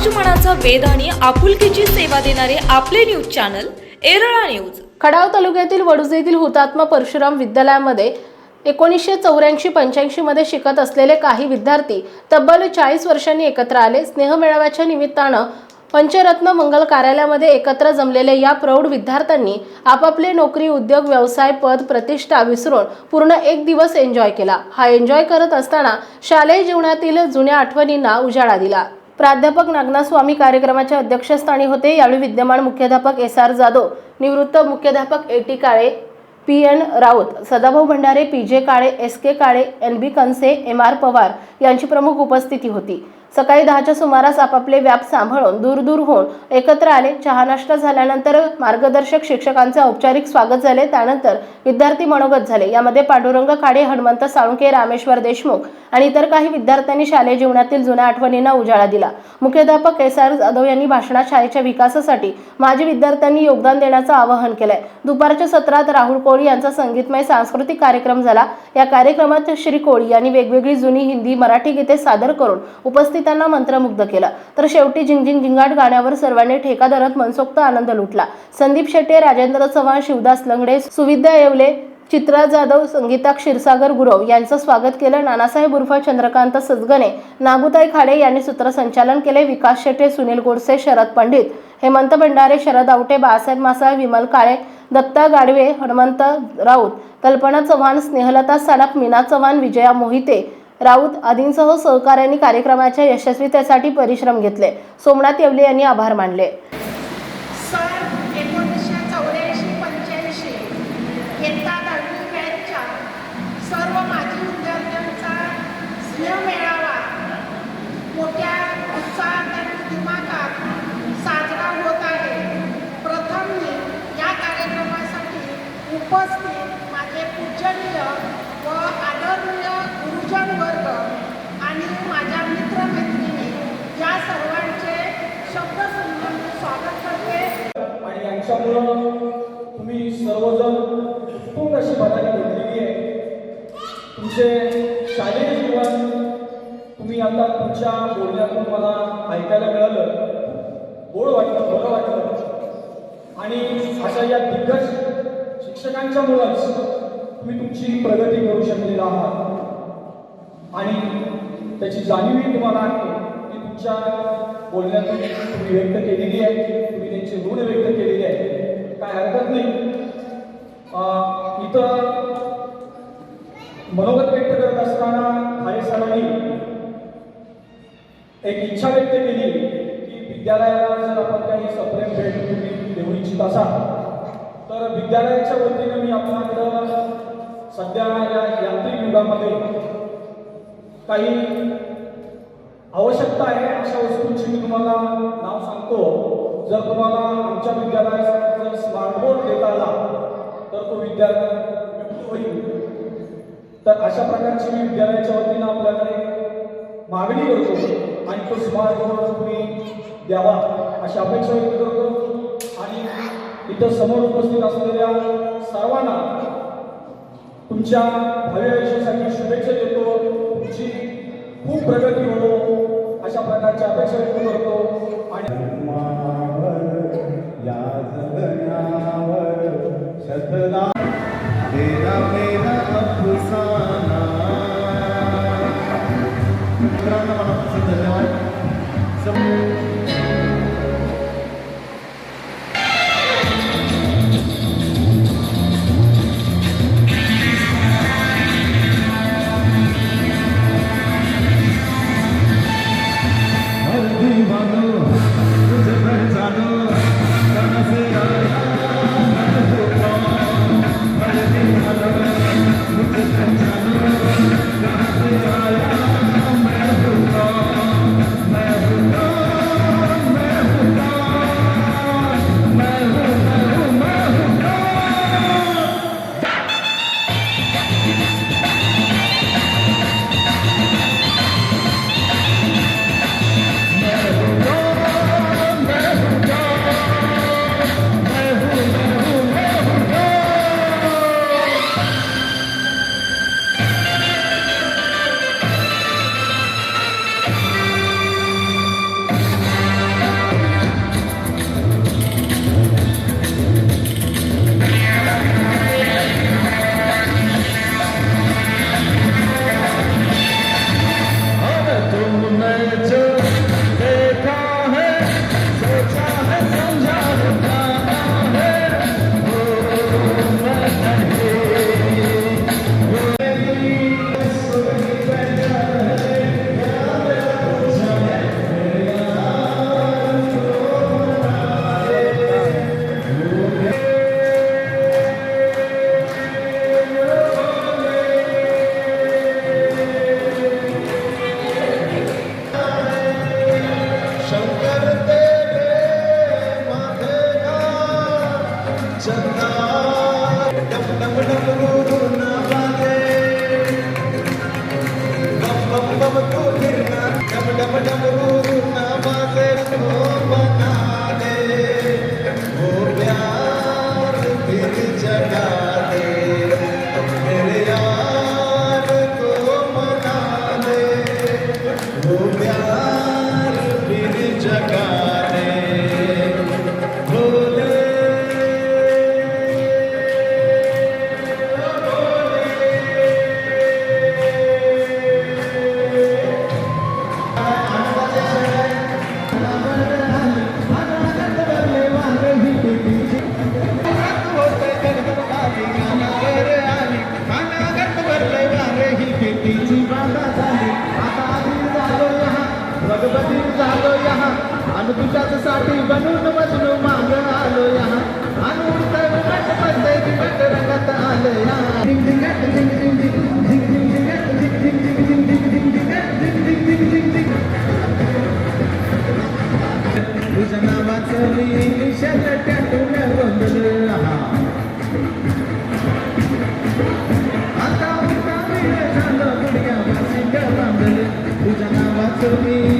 समाजमनाचा वेद आणि आपुलकीची सेवा देणारे आपले news channel Yerala news. Khadav तालुक्यातील वडुज येथील हुतात्मा परशुराम विद्यालयामध्ये एकोणीसशे चौऱ्याऐंशी पंच्याऐंशीमध्ये शिकत असलेले काही विद्यार्थी तब्बल चाळीस वर्षांनी एकत्र आले. स्नेहमेळाव्याच्या निमित्तानं पंचरत्न मंगल कार्यालयामध्ये एकत्र जमलेल्या या प्रौढ विद्यार्थ्यांनी आपापले नोकरी उद्योग व्यवसाय पद प्रतिष्ठा विसरून पूर्ण एक दिवस एन्जॉय केला. हा एन्जॉय करत असताना शालेय जीवनातील जुन्या आठवणींना उजाळा दिला. प्राध्यापक नागनास्वामी कार्यक्रमाच्या अध्यक्षस्थानी होते. यावेळी विद्यमान मुख्याध्यापक एस आर जाधव निवृत्त मुख्याध्यापक A T Kale P N Raut Sadabhau Bhandare P J Kale S K Kale N B Kanse M R Pawar यांची प्रमुख उपस्थिती होती. सकाळी दहाच्या सुमारास आपापले व्याप सांभाळून दूर दूर होऊन एकत्र आले. चहा नाश्ता झाल्यानंतर मार्गदर्शक शिक्षकांचे औपचारिक स्वागत झाले. त्यानंतर विद्यार्थी मनोगत झाले. यामध्ये पांडुरंग खाडे हनुमंत साळुंके रामेश्वर देशमुख आणि इतर काही विद्यार्थ्यांनी शालेय जीवनातील जुन्या आठवणींना उजाळा दिला. मुख्याध्यापक एस आर जाधव यांनी भाषणात शाळेच्या विकासासाठी माजी विद्यार्थ्यांनी योगदान देण्याचं आवाहन केलंय. दुपारच्या सत्रात राहुल कोळी यांचा संगीतमय सांस्कृतिक कार्यक्रम झाला. या कार्यक्रमात श्री कोळी यांनी वेगवेगळी जुनी हिंदी मराठी गीते सादर करून उपस्थित त्यांना मंत्रमुग्ध केलं. तर शेवटी झिंगझिंग झिंगाट गाण्यावर सर्वांनी ठेका धरत मनसोक्त आनंद लुटला. संदीप शेट्टे राजेंद्र चव्हाण शिवदास लंगडे सुविद्या येवले चित्रा जाधव संगीता क्षीरसागर गुरव यांचं स्वागत केलं. नानासाहेब उर्फ चंद्रकांत सजगणे नागुताई खाडे यांनी सूत्रसंचालन केले. विकास शेट्टे सुनील गोडसे शरद पंडित हेमंत भंडारे शरद आवटे बाळासाहेब मासाळ विमल काळे दत्ता गाडवे हनुमंत राऊत कल्पना चव्हाण स्नेहलता सानप मीना चव्हाण विजया मोहिते राऊत आदींसह सहकाऱ्यांनी कार्यक्रमाच्या यशस्वीतेसाठी परिश्रम घेतले. सोमनाथ येवले यांनी आभार मानले. उपस्थित माझे पूजनीय व आदरणीय गुरुजन वर्ग आणि माझ्या मित्रमैत्रिणी या सर्वांचे शब्दसंबंध स्वागत करते. आणि यांच्यामुळं तुम्ही सर्वजण उत्तुंग अशी बघायला घेतलेली आहे. तुमचे शालेय जीवन तुम्ही आता तुमच्या बोलण्यातून मला ऐकायला मिळालं. गोड वाटलं बरं वाटलं. आणि अशा या दिग्गज शिक्षकांच्यामुळंच तुम्ही तुमची प्रगती करू शकलेला आहात. आणि त्याची जाणीवही तुम्हाला आहे. की तुमच्या बोलण्यातून तुम्ही व्यक्त केलेली आहे. तुम्ही त्यांची ऋण व्यक्त केलेली आहे. काय हरकत नाही. इथं मनोगत व्यक्त करत असताना खाडे सरांनी एक इच्छा व्यक्त केली की विद्यालयाला जर आपण काही सप्रेम भेट तुम्ही देऊ इच्छित असाल तर विद्यालयाच्या वतीनं मी आपल्याकडं सध्या या यांत्रिक युगामध्ये काही आवश्यकता आहे अशा वस्तूंची मी तुम्हाला नाव सांगतो. जर तुम्हाला आमच्या विद्यालयात जर स्मार्टफोन देता आला तर तो विद्यालय होईल. तर अशा प्रकारची मी विद्यालयाच्या वतीनं आपल्याकडे मागणी करतो आणि तो स्मार्टफोन तुम्ही द्यावा अशी अपेक्षा व्यक्त करतो. इथं समोर उपस्थित असलेल्या सर्वांना तुमच्या भावी आयुष्यासाठी शुभेच्छा देतो. तुमची खूप प्रगती होतो अशा प्रकारच्या अपेक्षा व्यक्त करतो. आणि यहाँ डिंग डिंगाट डिंग डिंग डिंग डिंग डिंग डिंगाट डिंग डिंग डिंग डिंग डिंग डिंग डिंगाट डिंग डिंग डिंग डिंग डिंग तुझ्या नावाचं मी निशाण टॅटून गोंधळ आता उठा वेळ झालं गुडघ्या वासिंग बांधले तुझ्या नावाचं मी